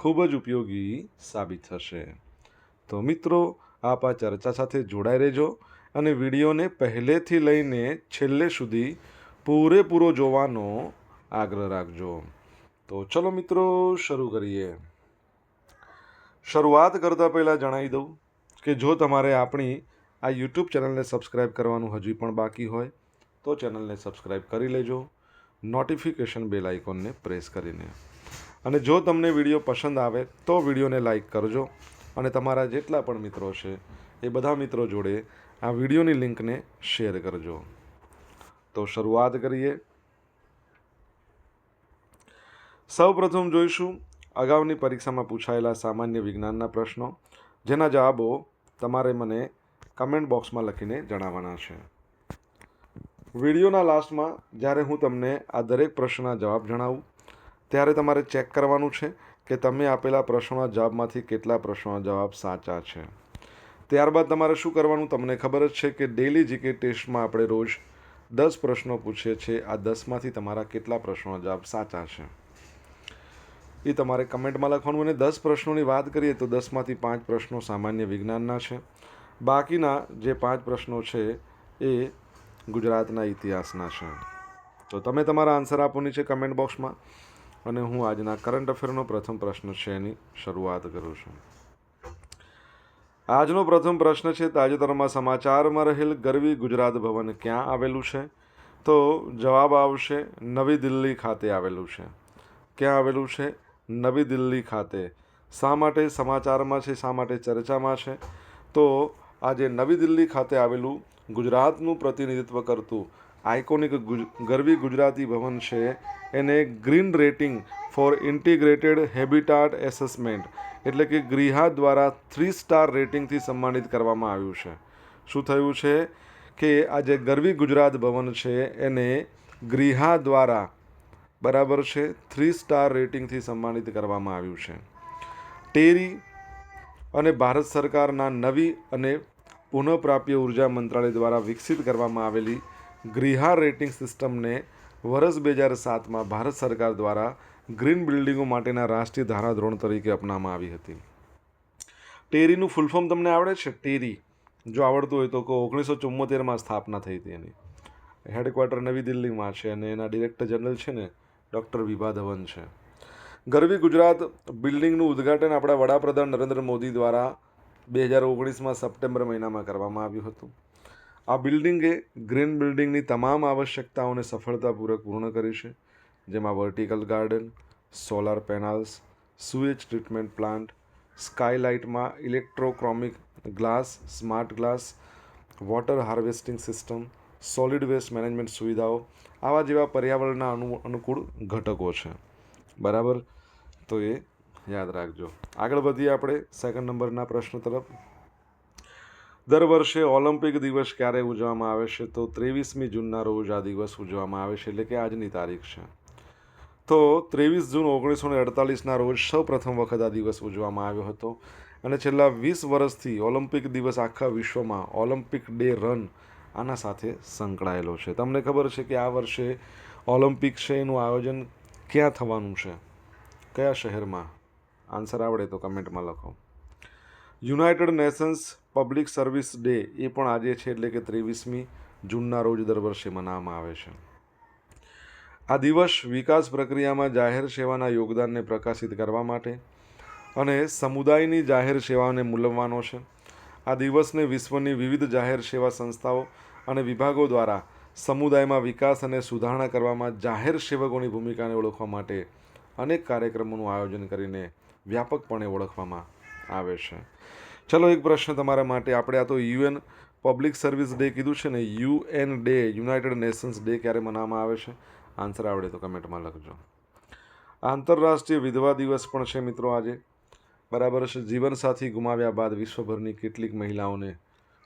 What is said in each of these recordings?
ખૂબ જ ઉપયોગી સાબિત થશે. તો મિત્રો, આપ આ ચર્ચા સાથે જોડાઈ રહેજો અને વિડીયોને પહેલેથી લઈને છેલ્લે સુધી પૂરેપૂરો જોવાનો આગ્રહ રાખજો. તો ચલો મિત્રો, શરૂ કરીએ. શરૂઆત કરતાં પહેલાં જણાવી દઉં કે જો તમારે આપણી આ યુટ્યુબ ચેનલને સબસ્ક્રાઈબ કરવાનું હજી પણ બાકી હોય, તો ચેનલને સબસ્ક્રાઈબ કરી લેજો. નોટિફિકેશન બેલ આઇકોનને પ્રેસ કરીને. અને જો તમને વીડિયો પસંદ આવે તો વિડીયોને લાઇક કરજો અને તમારા જેટલા પણ મિત્રો છે એ બધા મિત્રો જોડે આ વિડીયોની લિંકને શેર કરજો. તો શરૂઆત કરીએ. સૌપ્રથમ જોઈશું અગાઉની પરીક્ષામાં પૂછાયેલા સામાન્ય વિજ્ઞાનના પ્રશ્નો. જેના જવાબો તમારે મને કમેન્ટ બોક્સમાં લખીને જણાવવાના છે. વિડીયોના લાસ્ટમાં જ્યારે હું તમને આ દરેક પ્રશ્નના જવાબ જણાવું ત્યારે તમારે ચેક કરવાનું છે કે તમે આપેલા પ્રશ્નોના જવાબમાંથી કેટલા પ્રશ્નોના જવાબ સાચા છે. ત્યારબાદ તમારે શું કરવાનું? તમને ખબર જ છે કે ડેલી જીકે ટેસ્ટમાં આપણે રોજ દસ પ્રશ્નો પૂછીએ છીએ. આ દસમાંથી તમારા કેટલા પ્રશ્નોના જવાબ સાચા છે? એ તમારે કમેન્ટમાં લખવાનું અને દસ પ્રશ્નોની વાત કરીએ તો દસમાંથી પાંચ પ્રશ્નો સામાન્ય વિજ્ઞાનના છે. બાકીના જે પાંચ પ્રશ્નો છે એ ગુજરાતના ઇતિહાસના છે. તો તમે તમારા આન્સર આપો નીચે કમેન્ટ બોક્સમાં અને હું આજના કરંટ અફેરનો પ્રથમ પ્રશ્ન છે એની શરૂઆત કરું છું. આજનો પ્રથમ પ્રશ્ન છે, તાજેતરમાં સમાચારમાં રહેલ ગરવી ગુજરાત ભવન ક્યાં આવેલું છે? તો જવાબ આવશે, નવી દિલ્હી ખાતે આવેલું છે. ક્યાં આવેલું છે? નવી દિલ્હી ખાતે. શા માટે સમાચારમાં છે, શા માટે ચર્ચામાં છે? તો આજે નવી દિલ્હી ખાતે આવેલું ગુજરાતનું પ્રતિનિધિત્વ કરતું આઇકોનિક ગરવી ગુજરાતી ભવન છે. એને green rating for integrated habitat assessment, એટલે કે ગ્રીહા દ્વારા થ્રી સ્ટાર રેટિંગથી સન્માનિત કરવામાં આવ્યું છે. શું થયું છે કે આ જે ગરવી ગુજરાત ભવન છે, એને ગ્રીહા દ્વારા બરાબર છે થ્રી સ્ટાર રેટિંગથી સન્માનિત કરવામાં આવ્યું છે. ટેરી અને ભારત સરકારના નવી અને પુનઃપ્રાપ્ય ઊર્જા મંત્રાલય દ્વારા વિકસિત કરવામાં આવેલી ગ્રીહા રેટિંગ સિસ્ટમને વર્ષ બે હજાર સાતમાં ભારત સરકાર દ્વારા ગ્રીન બિલ્ડિંગો માટેના રાષ્ટ્રીય ધારાધોરણ તરીકે અપનાવવામાં આવી હતી. ટેરીનું ફૂલફોર્મ તમને આવડે છે? ટેરી. જો આવડતું હોય તો કહો, ઓગણીસો ચુમ્મોતેરમાં સ્થાપના થઈ હતી એની. હેડક્વાર્ટર નવી દિલ્હીમાં છે અને એના ડિરેક્ટર જનરલ છે ને ડૉક્ટર વિભા ધવન છે. ગરવી ગુજરાત બિલ્ડિંગનું ઉદ્ઘાટન આપણા વડાપ્રધાન નરેન્દ્ર મોદી દ્વારા બે હજાર ઓગણીસમાં સપ્ટેમ્બર મહિનામાં કરવામાં આવ્યું હતું. આ બિલ્ડિંગે ગ્રીન બિલ્ડિંગની તમામ આવશ્યકતાઓને સફળતાપૂર્વક પૂર્ણ કરી છે, જેમાં vertical garden, solar panels sewage treatment plant સ્કાયલાઇટમાં electrochromic glass smart glass water harvesting system solid waste management સુવિધાઓ, આવા જેવા પર્યાવરણના અનુ, અનુકૂળ ઘટકો છે. બરાબર? તો એ યાદ રાખજો. આગળ વધીએ આપણે સેકન્ડ નંબરના પ્રશ્ન તરફ. દર વર્ષે ઓલિમ્પિક દિવસ ક્યારે ઉજવવામાં આવે છે? તો ત્રેવીસમી જૂનના રોજ આ દિવસ ઉજવવામાં આવે છે, એટલે કે આજની તારીખ છે. તો ત્રેવીસ જૂન ઓગણીસો ને અડતાલીસના રોજ સૌ પ્રથમ વખત આ દિવસ ઉજવવામાં આવ્યો હતો. અને છેલ્લા વીસ વર્ષથી ઓલિમ્પિક દિવસ આખા વિશ્વમાં ઓલિમ્પિક ડે રન આના સાથે સંકળાયેલો છે. તમને ખબર છે કે આ વર્ષે ઓલિમ્પિક છે, એનું આયોજન ક્યાં થવાનું છે? કયા શહેરમાં? આન્સર આવડે તો કમેન્ટમાં લખો. United Nations public service day એ પણ આજે છે એટલે કે ત્રેવીસમી જૂનના રોજ દર વર્ષે મનાવવામાં આવે છે. આ દિવસ વિકાસ પ્રક્રિયામાં જાહેર સેવાના યોગદાનને પ્રકાશિત કરવા માટે અને સમુદાયની જાહેર સેવાઓને મૂલવવાનો છે. આ દિવસને વિશ્વની વિવિધ જાહેર સેવા સંસ્થાઓ અને વિભાગો દ્વારા સમુદાયમાં વિકાસ અને સુધારણા કરવામાં જાહેર સેવકોની ભૂમિકાને ઓળખવા માટે અનેક કાર્યક્રમોનું આયોજન કરીને વ્યાપકપણે ઓળખવામાં આવે છે. ચલો એક પ્રશ્ન તમારા માટે. આપણે આ તો યુએન પબ્લિક સર્વિસ ડે કીધું છે ને, UN day, United Nations day ક્યારે મનાવવામાં આવે છે? આન્સર આવડે તો કમેન્ટમાં લખજો. આંતરરાષ્ટ્રીય વિધવા દિવસ પણ છે મિત્રો આજે. બરાબર છે, જીવનસાથી ગુમાવ્યા બાદ વિશ્વભરની કેટલીક મહિલાઓને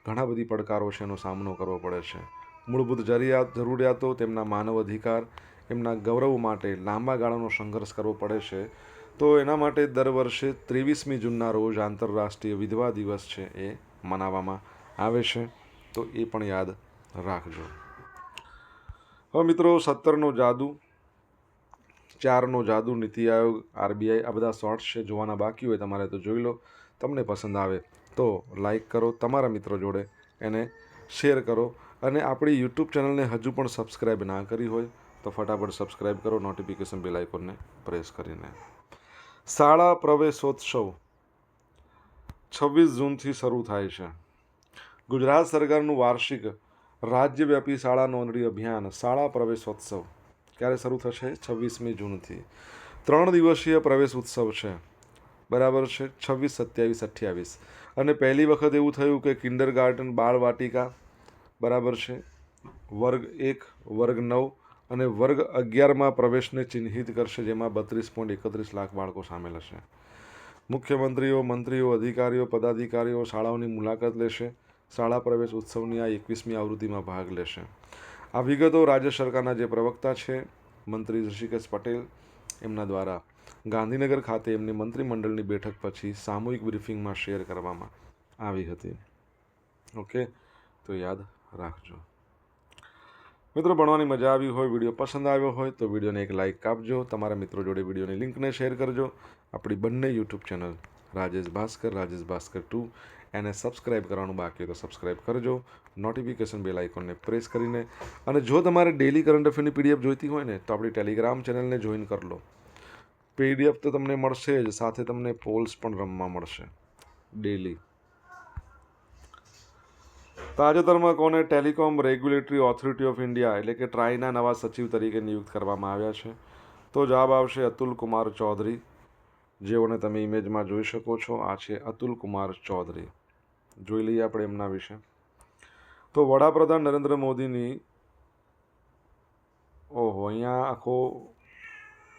ઘણા બધી પડકારો છે એનો સામનો કરવો પડે છે. મૂળભૂત જરૂરિયાત, જરૂરિયાતો, તેમના માનવ અધિકાર, એમના ગૌરવ માટે લાંબા ગાળાનો સંઘર્ષ કરવો પડે છે. તો એના માટે દર વર્ષે ત્રેવીસમી જૂનના રોજ આંતરરાષ્ટ્રીય વિધવા દિવસ છે એ મનાવવામાં આવે છે. તો એ પણ યાદ રાખજો. હવે મિત્રો, સત્તરનો જાદુ, ચારનો જાદુ નીતિ આયોગ, આરબીઆઈ આ બધા શોર્ટ્સ છે, જોવાના બાકી હોય તમારે તો જોઈ લો, તમને પસંદ આવે તો લાઈક કરો, તમારા મિત્રો જોડે એને શેર કરો અને આપણી યુટ્યુબ ચેનલને હજુ પણ સબસ્ક્રાઈબ ના કરી હોય તો ફટાફટ સબસ્ક્રાઈબ કરો, નોટિફિકેશન બેલ આઇકોનને પ્રેસ કરીને. શાળા પ્રવેશોત્સવ છવ્વીસ જૂનથી શરૂ થાય છે. ગુજરાત સરકારનું વાર્ષિક રાજ્યવ્યાપી શાળા નોંધણી અભિયાન શાળા પ્રવેશોત્સવ. ક્યારે શરૂ થશે? છવ્વીસમી જૂનથી. ત્રણ દિવસીય પ્રવેશ ઉત્સવ છે. બરાબર છે? છવ્વીસ, સત્યાવીસ, અઠ્યાવીસ. અને પહેલી વખત એવું થયું કે કિન્ડર ગાર્ડન બાળ બરાબર છે? વર્ગ એક, વર્ગ નવ અને વર્ગ અગિયારમાં પ્રવેશને ચિહ્નિત કરશે, જેમાં બત્રીસ પોઈન્ટ એકત્રીસ લાખ બાળકો સામેલ હશે. મુખ્યમંત્રીઓ, મંત્રીઓ, અધિકારીઓ, પદાધિકારીઓ શાળાઓની મુલાકાત લેશે. શાળા પ્રવેશ ઉત્સવની આ એકવીસમી આવૃત્તિમાં ભાગ લેશે. આ વિગતો રાજ્ય સરકારના જે પ્રવક્તા છે, મંત્રી ઋષિકેશ પટેલ, એમના દ્વારા ગાંધીનગર ખાતે એમની મંત્રીમંડળની બેઠક પછી સામૂહિક બ્રિફિંગમાં શેર કરવામાં આવી હતી. ઓકે, તો યાદ રાખજો. મિત્રો, ભણવાની મજા આવી હોય, વીડિયો પસંદ આવ્યો હોય, તો વિડીયોને એક લાઇક આપજો. તમારા મિત્રો જોડે વિડીયોની લિંકને શેર કરજો. આપણી બંને YouTube channel Rajesh Bhaskar Rajesh Bhaskar two, એને સબસ્ક્રાઇબ કરવાનું બાકી હોય તો સબસ્ક્રાઇબ કરજો. નોટિફિકેશન બેલ આઇકોનને પ્રેસ કરીને. અને જો તમારે ડેલી કરંટ અફેરની પીડીએફ જોઈતી હોય ને, તો આપણી ટેલિગ્રામ ચેનલને જોઈન કરી લો. પીડીએફ તો તમને મળશે જ, સાથે તમને પોલ્સ પણ રમવા મળશે. ડેલી તાજેતરમાં કોને Telecom Regulatory Authority of India એટલે કે ટ્રાયના નવા સચિવ તરીકે નિયુક્ત કરવામાં આવ્યા છે. તો જવાબ આવશે અતુલ કુમાર ચૌધરી. જેઓને તમે ઇમેજમાં જોઈ શકો છો, આ છે અતુલ કુમાર ચૌધરી. જોઈ લઈએ આપણે એમના વિશે. તો વડાપ્રધાન નરેન્દ્ર મોદીની, ઓહો, અહીંયા આખો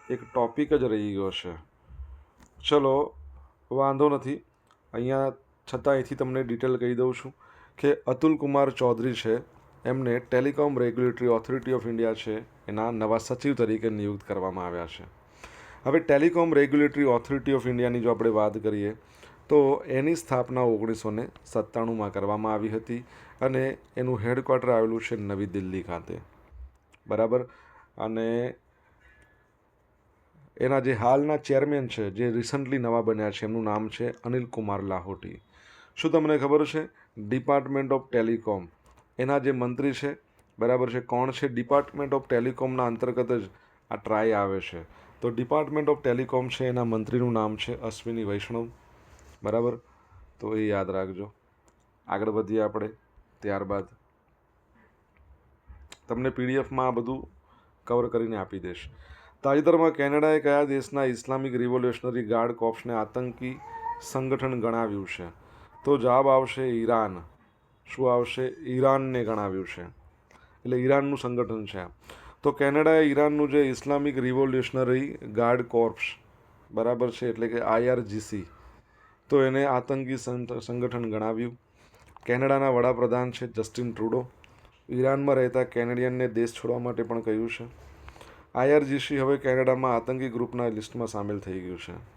એક ટોપિક જ રહી ગયો છે. ચલો, વાંધો નથી. અહીંયા છતાં અહીંથી તમને ડિટેલ કહી દઉં છું. કે અતુલ કુમાર ચૌધરી છે, એમને Telecom Regulatory Authority of India છે, એના નવા સચિવ તરીકે નિયુક્ત કરવામાં આવ્યા છે. હવે ટેલિકોમ રેગ્યુલેટરી ઓથોરિટી ઓફ ઇન્ડિયાની જો આપણે વાત કરીએ, તો એની સ્થાપના ઓગણીસો ને સત્તાણુંમાં કરવામાં આવી હતી અને એનું હેડક્વાર્ટર આવેલું છે નવી દિલ્હી ખાતે. બરાબર? અને એના જે હાલના ચેરમેન છે, જે રિસન્ટલી નવા બન્યા છે, એમનું નામ છે અનિલ કુમાર લાહોટી. શું તમને ખબર છે? ડિપાર્ટમેન્ટ ઓફ ટેલિકોમ એના જે મંત્રી છે, બરાબર છે, કોણ છે? ડિપાર્ટમેન્ટ ઓફ ટેલિકોમના અંતર્ગત જ આ ટ્રાય આવે છે. તો ડિપાર્ટમેન્ટ ઓફ ટેલિકોમ છે, એના મંત્રીનું નામ છે અશ્વિની વૈષ્ણવ. બરાબર? તો એ યાદ રાખજો. આગળ વધીએ આપણે. ત્યારબાદ તમને પીડીએફમાં આ બધું કવર કરીને આપી દેશ તાજેતરમાં કેનેડાએ કયા દેશના ઇસ્લામિક રિવોલ્યુશનરી ગાર્ડ કોપ્સને આતંકી સંગઠન ગણાવ્યું છે? તો જવાબ આવશે ઈરાન. શું આવશે? ઈરાનને ગણાવ્યું છે. એટલે ઈરાનનું સંગઠન છે તો કેનેડાએ ઈરાનનું જે ઇસ્લામિક રિવોલ્યુશનરી ગાર્ડ કોર્પ્સ, બરાબર છે, એટલે કે આઈઆરજીસી તો એને આતંકી સંગઠન ગણાવ્યું. કેનેડાના વડાપ્રધાન છે જસ્ટિન ટ્રુડો. ઈરાનમાં રહેતા કેનેડિયનને દેશ છોડવા માટે પણ કહ્યું છે. આઈઆરજીસી હવે કેનેડામાં આતંકી ગ્રુપના લિસ્ટમાં સામેલ થઈ ગયું છે.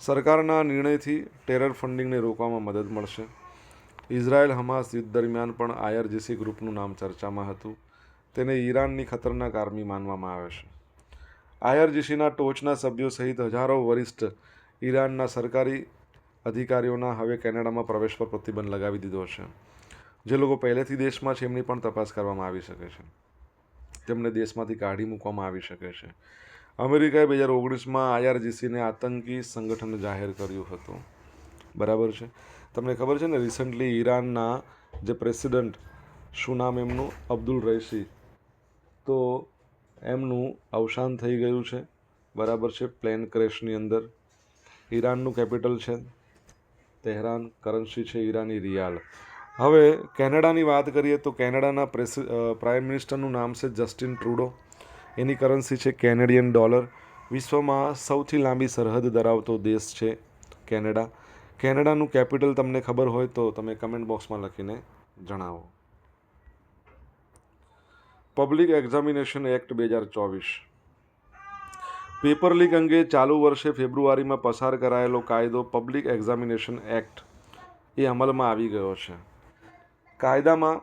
સરકારના નિર્ણયથી ટેરર ફંડિંગને રોકવામાં મદદ મળશે. ઇઝરાયલ હમાસ યુદ્ધ દરમિયાન પણ આઈઆરજીસી ગ્રુપનું નામ ચર્ચામાં હતું. તેને ઈરાનની ખતરનાક આર્મી માનવામાં આવે છે. આઈઆરજીસીના ટોચના સભ્યો સહિત હજારો વરિષ્ઠ ઈરાનના સરકારી અધિકારીઓના હવે કેનેડામાં પ્રવેશ પર પ્રતિબંધ લગાવી દીધો છે. જે લોકો પહેલેથી દેશમાં છે, એમની પણ તપાસ કરવામાં આવી શકે છે. તેમને દેશમાંથી કાઢી મૂકવામાં આવી શકે છે. અમેરિકાએ બે હજાર ઓગણીસમાં આઈઆરજીસીને આતંકી સંગઠન જાહેર કર્યું હતું. બરાબર છે? તમને ખબર છે ને રિસન્ટલી ઈરાનના જે પ્રેસિડન્ટ શું નામ એમનું? અબ્દુલ રૈસી તો એમનું અવસાન થઈ ગયું છે. બરાબર છે પ્લેન ક્રેશની અંદર. ઈરાનનું કેપિટલ છે. તેહરાન કરન્સી છે ઈરાની રિયાલ. હવે કેનેડાની વાત કરીએ તો કેનેડાના પ્રેસિ પ્રાઇમ મિનિસ્ટરનું નામ છે જસ્ટિન ટ્રુડો. એની કરન્સી છે કેનેડિયન ડોલર. વિશ્વમાં સૌથી લાંબી સરહદ ધરાવતો દેશ છે કેનેડા. કેનેડાનું કેપિટલ તમને ખબર હોય તો તમે કમેન્ટ બોક્સમાં લખીને જણાવો. પબ્લિક એક્ઝામિનેશન એક્ટ બે હજાર ચોવીસ. પેપર લીક અંગે ચાલુ વર્ષે ફેબ્રુઆરીમાં પસાર કરાયેલો કાયદો પબ્લિક એક્ઝામિનેશન એક્ટ એ અમલમાં આવી ગયો છે. કાયદામાં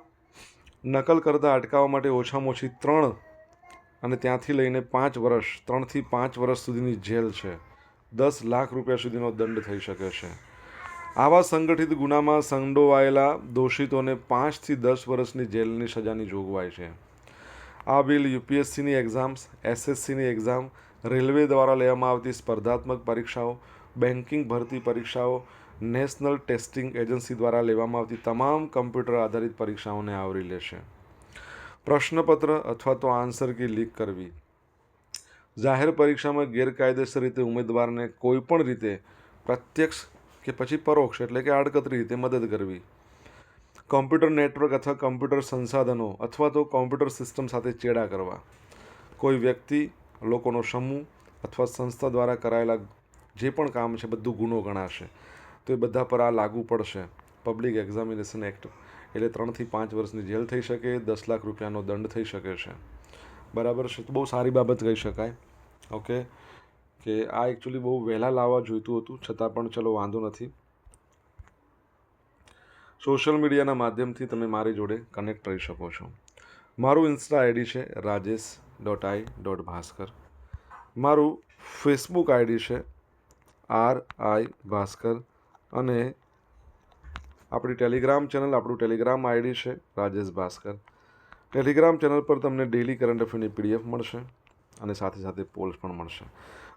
નકલ કરતાં અટકાવવા માટે ઓછામાં ઓછી ત્રણ અને ત્યાંથી લઈને પાંચ વર્ષ, ત્રણથી પાંચ વર્ષ સુધીની જેલ છે. દસ લાખ રૂપિયા સુધીનો દંડ થઈ શકે છે. આવા સંગઠિત ગુનામાં સંડોવાયેલા દોષિતોને પાંચથી દસ વર્ષની જેલની સજાની જોગવાઈ છે. આ બિલ યુપીએસસીની એક્ઝામ્સ, એસએસસીની એક્ઝામ, રેલવે દ્વારા લેવામાં આવતી સ્પર્ધાત્મક પરીક્ષાઓ, બેન્કિંગ ભરતી પરીક્ષાઓ, નેશનલ ટેસ્ટિંગ એજન્સી દ્વારા લેવામાં આવતી તમામ કમ્પ્યુટર આધારિત પરીક્ષાઓને આવરી લેશે પ્રશ્નપત્ર અથવા તો આન્સર કી લીક કરવી. જાહેર પરીક્ષામાં ગેરકાયદેસર રીતે ઉમેદવારને કોઈપણ રીતે પ્રત્યક્ષ કે પછી પરોક્ષ એટલે કે આડકતરી રીતે મદદ કરવી. કોમ્પ્યુટર નેટવર્ક અથવા કોમ્પ્યુટર સંસાધનો અથવા તો કોમ્પ્યુટર સિસ્ટમ સાથે ચેડા કરવા. કોઈ વ્યક્તિ, લોકોનો સમૂહ અથવા સંસ્થા દ્વારા કરાયેલા જે પણ કામ છે, બધું ગુનો ગણાશે. તો એ બધા પર આ લાગુ પડશે. પબ્લિક એક્ઝામિનેશન એક્ટ એટલે ત્રણથી પાંચ વર્ષની જેલ થઈ શકે, દસ લાખ રૂપિયાનો દંડ થઈ શકે છે. બરાબર છે? બહુ સારી બાબત કહી શકાય. ઓકે? કે આ એકચ્યુઅલી બહુ વહેલા લાવવા જોઈતું હતું, છતાં પણ ચલો વાંધો નથી. સોશિયલ મીડિયાના માધ્યમથી તમે મારી જોડે કનેક્ટ રહી શકો છો. મારું ઇન્સ્ટા આઈડી છે Rajesh dot I dot Bhaskar મારું ફેસબુક આઈડી છે આર આઈ ભાસ્કર અને આપણી ટેલિગ્રામ ચેનલ, આપણું ટેલિગ્રામ આઈડી છે રાજેશ ભાસ્કર. ટેલિગ્રામ ચેનલ પર તમને ડેલી કરંટ અફેરની પીડીએફ મળશે અને સાથે સાથે પોલ્સ પણ મળશે.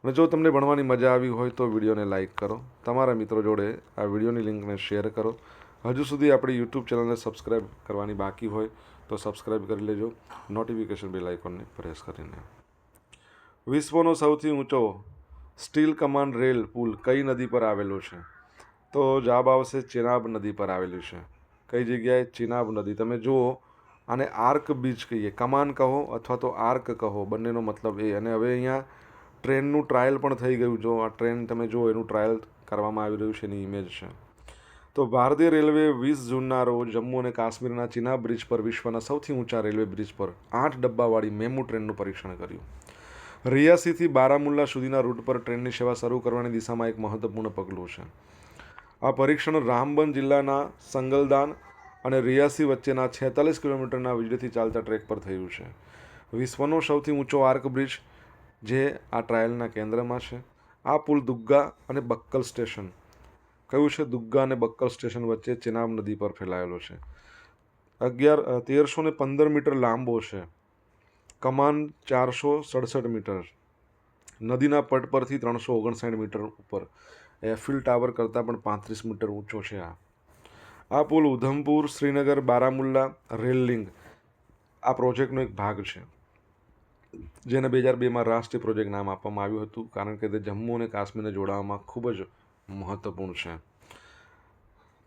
અને જો તમને ભણવાની મજા આવી હોય તો વિડીયોને લાઇક કરો. તમારા મિત્રો જોડે આ વિડીયોની લિંકને શેર કરો. હજુ સુધી આપણી યુટ્યુબ ચેનલને સબસ્ક્રાઈબ કરવાની બાકી હોય તો સબસ્ક્રાઈબ કરી લેજો. નોટિફિકેશન બેલ આઇકોનને પ્રેસ કરીને. વિશ્વનો સૌથી ઊંચો સ્ટીલ કમાન્ડ રેલ પુલ કઈ નદી પર આવેલો છે? તો જવાબ આવશે ચેનાબ નદી પર આવેલું છે. કઈ જગ્યાએ? ચિનાબ નદી. તમે જુઓ, આને આર્ક બીચ કહીએ. કમાન કહો અથવા તો આર્ક કહો. બંનેનો મતલબ એ. અને હવે અહીંયા ટ્રેનનું ટ્રાયલ પણ થઈ ગયું. જો આ ટ્રેન તમે જુઓ, એનું ટ્રાયલ કરવામાં આવી રહ્યું છે એની ઇમેજ છે. તો ભારતીય રેલવે વીસ જૂનના રોજ જમ્મુ અને કાશ્મીરના ચિના બ્રિજ પર વિશ્વના સૌથી ઊંચા રેલવે બ્રિજ પર આઠ ડબ્બાવાળી મેમુ ટ્રેનનું પરીક્ષણ કર્યું. રિયાસીથી બારામુલ્લા સુધીના રૂટ પર ટ્રેનની સેવા શરૂ કરવાની દિશામાં એક મહત્વપૂર્ણ પગલું છે. આ પરીક્ષણ રામબન જિલ્લાના સંગલદાન અને રિયાસી વચ્ચેના છેતાલીસ કિલોમીટરના વીજળીથી ચાલતા ટ્રેક પર થયું છે. વિશ્વનો સૌથી ઊંચો આર્ક બ્રિજ, જે આ ટ્રાયલના કેન્દ્રમાં છે. આ પુલ દુગ્ગા અને બક્કલ સ્ટેશન કયું છે દુગ્ગા અને બક્કલ સ્ટેશન વચ્ચે ચેનાબ નદી પર ફેલાયેલો છે. અગિયાર તેરસો ને પંદર મીટર લાંબો છે. કમાન ચારસો સડસઠ મીટર. નદીના પટ પરથી ત્રણસો ઓગણસાઠ મીટર ઉપર. એફિલ ટાવર કરતાં પણ પાંત્રીસ મીટર ઊંચો છે આ. આ પુલ ઉધમપુર, શ્રીનગર, બારામુલ્લા રેલ લિંક આ પ્રોજેક્ટનો એક ભાગ છે. જેને બે હજાર બેમાં રાષ્ટ્રીય પ્રોજેક્ટ નામ આપવામાં આવ્યું હતું, કારણ કે તે જમ્મુ અને કાશ્મીરને જોડાવામાં ખૂબ જ મહત્વપૂર્ણ છે.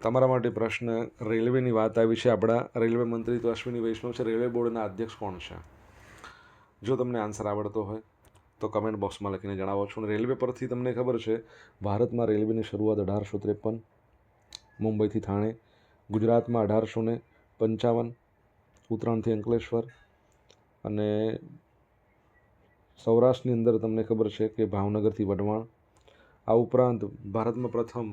તમારા માટે પ્રશ્ન, રેલવેની વાત આવી છે આપણા, રેલવે મંત્રી તો અશ્વિની વૈષ્ણવ છે, રેલવે બોર્ડના અધ્યક્ષ કોણ છે? જો તમને આન્સર આવડતો હોય તો કમેન્ટ બોક્સમાં લખીને જણાવો છો. રેલવે પરથી તમને ખબર છે, ભારતમાં રેલવેની શરૂઆત અઢારસો ત્રેપન, મુંબઈથી થાણે, ગુજરાતમાં અઢારસો ને પંચાવન, ઉત્તરાયણથી અંકલેશ્વર અને સૌરાષ્ટ્રની અંદર તમને ખબર છે કે ભાવનગરથી વઢવાણ. આ ઉપરાંત ભારતમાં પ્રથમ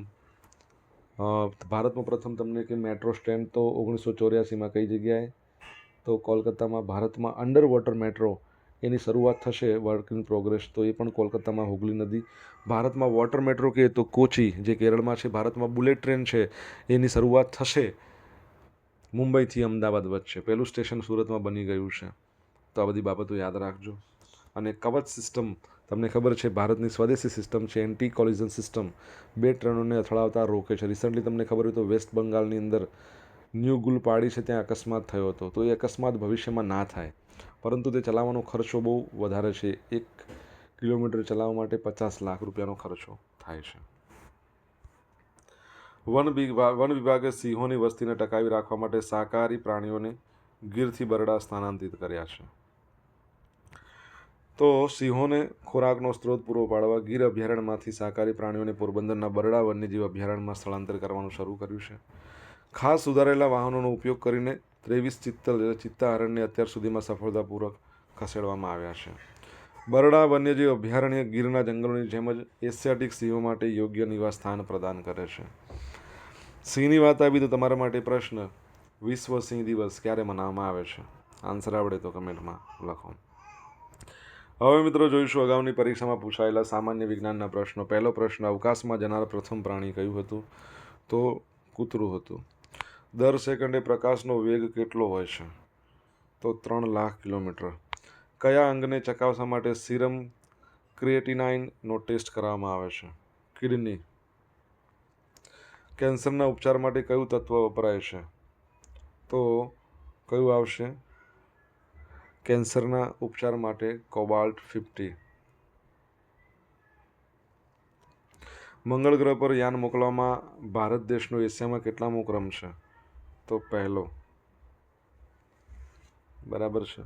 ભારતમાં પ્રથમ તમને કે મેટ્રો સ્ટેન્ડ તો ઓગણીસો ચોર્યાસીમાં કઈ જગ્યાએ? તો કોલકાતામાં ભારતમાં અંડર વોટર મેટ્રો એની શરૂઆત થશે, વર્ક ઇન પ્રોગ્રેસ. તો એ પણ કોલકાતામાં હુગલી નદી. ભારતમાં વોટર મેટ્રો કહે તો કોચી, જે કેરળમાં છે, ભારતમાં બુલેટ ટ્રેન છે, એની શરૂઆત થશે મુંબઈથી અમદાવાદ વચ્ચે. પહેલું સ્ટેશન સુરતમાં બની ગયું છે. તો આ બધી બાબતો યાદ રાખજો. અને કવચ સિસ્ટમ, તમને ખબર છે, ભારતની સ્વદેશી સિસ્ટમ છે, એન્ટી કોલિઝન સિસ્ટમ. બે ટ્રેનોને અથડાવતા રોકે છે. રિસન્ટલી તમને ખબર હોય તો વેસ્ટ બંગાળની અંદર ન્યૂ ગુલ પાડી છે, ત્યાં અકસ્માત થયો હતો. તો એ અકસ્માત ભવિષ્યમાં ના થાય. પરંતુ તે ચલાવવાનો ખર્ચો બહુ વધારે છે. એક કિલોમીટર ચલાવવા માટે પચાસ લાખ રૂપિયાનો ખર્ચો થાય છે. વન વિભાગ વન વિભાગે સિંહોની વસ્તીને ટકાવી રાખવા માટે શાકાહારી પ્રાણીઓને ગીરથી બરડા સ્થાનાંતરિત કર્યા છે. તો સિંહોને ખોરાકનો સ્ત્રોત પૂરો પાડવા ગીર અભયારણ્યમાંથી શાકાહારી પ્રાણીઓને પોરબંદરના બરડા વન્યજીવ અભયારણ્યમાં સ્થળાંતર કરવાનું શરૂ કર્યું છે. ખાસ સુધારેલા વાહનોનો ઉપયોગ કરીને ત્રેવીસ ચિત્તલ ચિત્તા અરણ્ય અત્યાર સુધીમાં સફળતાપૂર્વક ખસેડવામાં આવ્યા છે. બરડા વન્યજીવ અભયારણ્ય ગીરના જંગલોની જેમ જ એશિયાટિક સિંહો માટે યોગ્ય નિવાસ સ્થાન પ્રદાન કરે છે. સિંહની વાત આવી તો તમારા માટે પ્રશ્ન, વિશ્વ સિંહ દિવસ ક્યારે મનાવવામાં આવે છે? આન્સર આવડે તો કમેન્ટમાં લખો. હવે મિત્રો જોઈશું અગાઉની પરીક્ષામાં પૂછાયેલા સામાન્ય વિજ્ઞાનના પ્રશ્નો. પહેલો પ્રશ્ન, અવકાશમાં જનાર પ્રથમ પ્રાણી કયું હતું? તો કૂતરું હતું. દર સેકન્ડે પ્રકાશનો વેગ કેટલો હોય છે? તો ત્રણ લાખ કિલોમીટર. કયા અંગને ચકાસવા માટે સિરમ ક્રિએટિનાઇનનો ટેસ્ટ કરવામાં આવે છે? કિડની. કેન્સરના ઉપચાર માટે કયું તત્વ વપરાય છે? તો કયું આવશે? કેન્સરના ઉપચાર માટે કોબાલ્ટ ફિફ્ટી. મંગળ ગ્રહ પર યાન મોકલવામાં ભારત દેશનો એશિયામાં કેટલામો ક્રમ છે તો પહેલો. બરાબર છે?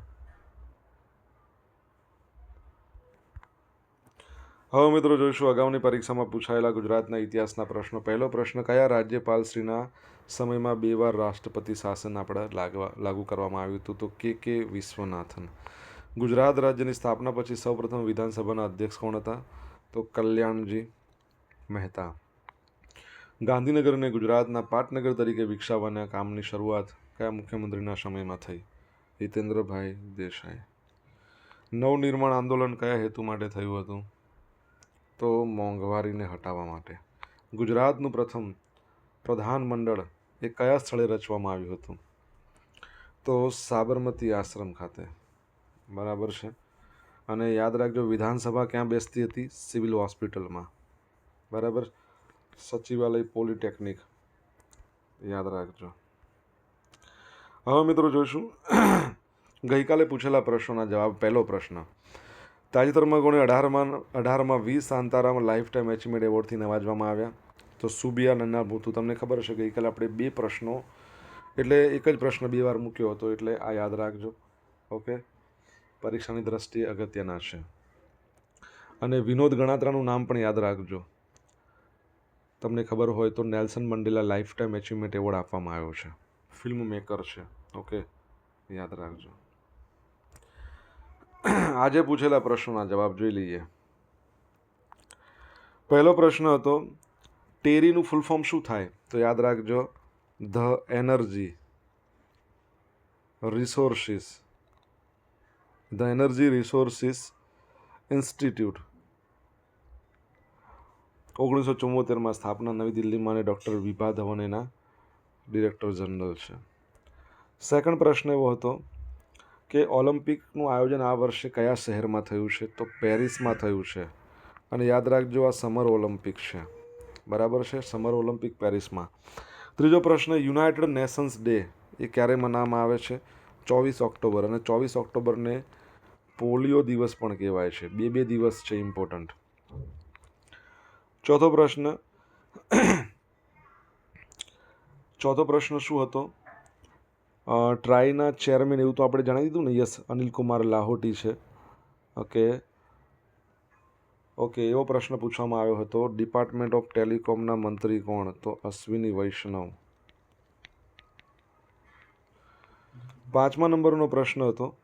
હવે મિત્રો જોઈશું અગાઉની પરીક્ષામાં પૂછાયેલા ગુજરાતના ઇતિહાસના પ્રશ્નો. પહેલો પ્રશ્ન, કયા રાજ્યપાલશ્રીના સમયમાં બે વાર રાષ્ટ્રપતિ શાસન આપણે લાગવા, લાગુ કરવામાં આવ્યું હતું? તો કે કે વિશ્વનાથન. ગુજરાત રાજ્યની સ્થાપના પછી સૌપ્રથમ વિધાનસભાના અધ્યક્ષ કોણ હતા? તો કલ્યાણજી મહેતા. ગાંધીનગરને ગુજરાતના પાટનગર તરીકે વિકસાવવાના કામની શરૂઆત કયા મુખ્યમંત્રીના સમયમાં થઈ? હિતેન્દ્રભાઈ દેસાઈ. નવનિર્માણ આંદોલન કયા હેતુ માટે થયું હતું? તો મોંઘવારીને હટાવવા માટે. ગુજરાતનું પ્રથમ પ્રધાનમંડળ એ કયા સ્થળે રચવામાં આવ્યું હતું? તો સાબરમતી આશ્રમ ખાતે. બરાબર છે. અને યાદ રાખજો, વિધાનસભા ક્યાં બેસતી હતી? સિવિલ હોસ્પિટલમાં. બરાબર? સચિવાલય પોલિટેકનિક. યાદ રાખજો. હવે મિત્રો જોઈશું. ગઈકાલે પૂછેલા પ્રશ્નોના જવાબ. પહેલો પ્રશ્ન. તાજેતરમાં કોણે અઢારમાં અઢારમાં વીસ શાંતારામ લાઈફ ટાઈમ એચિવમેન્ટ એવોર્ડથી નવાજવામાં આવ્યા. તો સુબિયા નન્ના ભૂતુ તમને ખબર હશે ગઈકાલે આપણે બે પ્રશ્નો, એટલે એક જ પ્રશ્ન બે વાર મૂક્યો હતો, એટલે આ યાદ રાખજો. ઓકે? પરીક્ષાની દ્રષ્ટિએ અગત્યના છે. અને વિનોદ ગણાત્રાનું નામ પણ યાદ રાખજો. તમને ખબર હોય તો Nelson Mandela lifetime achievement award આપવામાં આવ્યો છે. ફિલ્મ મેકર છે. ઓકે? યાદ રાખજો. આજે પૂછેલા પ્રશ્નોના જવાબ જોઈ લઈએ. પહેલો પ્રશ્ન હતો, ટેરીનું ફૂલ ફોર્મ શું થાય? તો યાદ રાખજો the Energy Resources the Energy Resources Institute ઓગણીસો ચુમ્મોતેરમાં સ્થાપના નવી દિલ્હીમાં અને ડૉક્ટર વિભા ધવન એના ડિરેક્ટર જનરલ છે. સેકન્ડ પ્રશ્ન એવો હતો કે ઓલિમ્પિકનું આયોજન આ વર્ષે કયા શહેરમાં થયું છે? તો પેરિસમાં થયું છે. અને યાદ રાખજો, આ સમર ઓલિમ્પિક છે. બરાબર છે? સમર ઓલિમ્પિક પેરિસમાં. ત્રીજો પ્રશ્ન, યુનાઇટેડ નેશન્સ ડે એ ક્યારે મનાવવામાં આવે છે? ચોવીસ ઓક્ટોબર. અને ચોવીસ ઓક્ટોબરને પોલિયો દિવસ પણ કહેવાય છે. બે બે દિવસ છે ઇમ્પોર્ટન્ટ ચોથો પ્રશ્ન ચોથો પ્રશ્ન શું હતો? ટ્રાયના ચેરમેન એવું તો આપણે જણાવી દીધું ને, યસ અનિલ કુમાર લાહોટી છે. ઓકે. ઓકે, એવો પ્રશ્ન પૂછવામાં આવ્યો હતો ડિપાર્ટમેન્ટ ઓફ ટેલિકોમના મંત્રી કોણ? તો અશ્વિની વૈષ્ણવ. પાંચમા નંબરનો પ્રશ્ન હતો,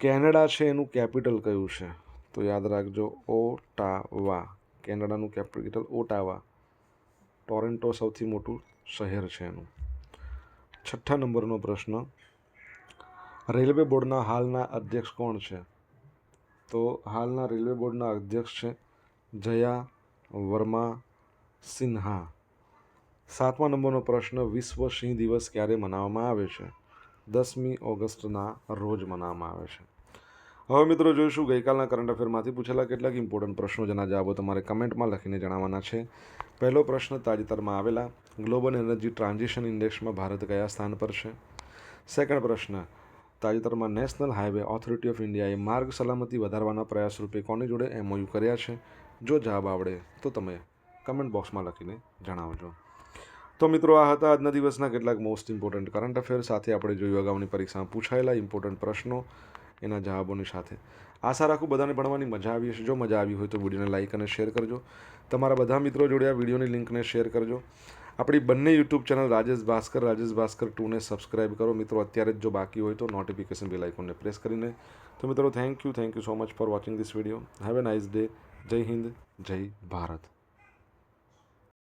કેનેડા છે એનું કેપિટલ કયું છે? તો યાદ રાખજો, ઓટાવા. કેનેડાનું કેપિટલ ઓટાવા, ટોરેન્ટો સૌથી મોટું શહેર છે એનું. છઠ્ઠા નંબરનો પ્રશ્ન, રેલવે બોર્ડના હાલના અધ્યક્ષ કોણ છે? તો હાલના રેલવે બોર્ડના અધ્યક્ષ છે જયા વર્મા સિન્હા. સાતમા નંબરનો પ્રશ્ન, વિશ્વ સિંહ દિવસ ક્યારે મનાવવામાં આવે છે? દસમી ઓગસ્ટના રોજ મનાવવામાં આવે છે. હવે મિત્રો જોઈશું, ગઈકાલના કરંટ અફેરમાંથી પૂછેલા કેટલાક ઇમ્પોર્ટન્ટ પ્રશ્નો, જેના જવાબો તમારે કમેન્ટમાં લખીને જણાવવાના છે. પહેલો પ્રશ્ન તાજેતરમાં આવેલા ગ્લોબલ એનર્જી ટ્રાન્ઝિશન ઇન્ડેક્સમાં ભારત કયા સ્થાન પર છે? સેકન્ડ પ્રશ્ન, તાજેતરમાં નેશનલ હાઈવે ઓથોરિટી ઓફ ઇન્ડિયાએ માર્ગ સલામતી વધારવાના પ્રયાસ રૂપે કોની જોડે એમઓયુ કર્યા છે? જો જવાબ આવડે, તો તમે કમેન્ટ બોક્સમાં લખીને જણાવજો. તો મિત્રો, આ હતા આજના દિવસના કેટલાક મોસ્ટ ઇમ્પોર્ટન્ટ કરંટ અફેર સાથે આપણે જોયું, અગાઉની પરીક્ષામાં પૂછાયેલા ઇમ્પોર્ટન્ટ પ્રશ્નો. એના જવાબોની સાથે. આશા રાખું બધાને ભણવાની મજા આવી હશે. જો મજા આવી હોય તો વિડીયોને લાઇક અને શેર કરજો. તમારા બધા મિત્રો જોડે આ વિડીયોની લિંકને શેર કરજો. આપણી બંને યુટ્યુબ ચેનલ રાજેશ ભાસ્કર રાજેશ ભાસ્કર ટુને સબસ્ક્રાઇબ કરો. મિત્રો, અત્યારે જ જો બાકી હોય તો નોટિફિકેશન બેલ આઇકોનને પ્રેસ કરીને. તો મિત્રો thank you thank you so much for watching this video have a nice day Jai Hind, Jai Bharat.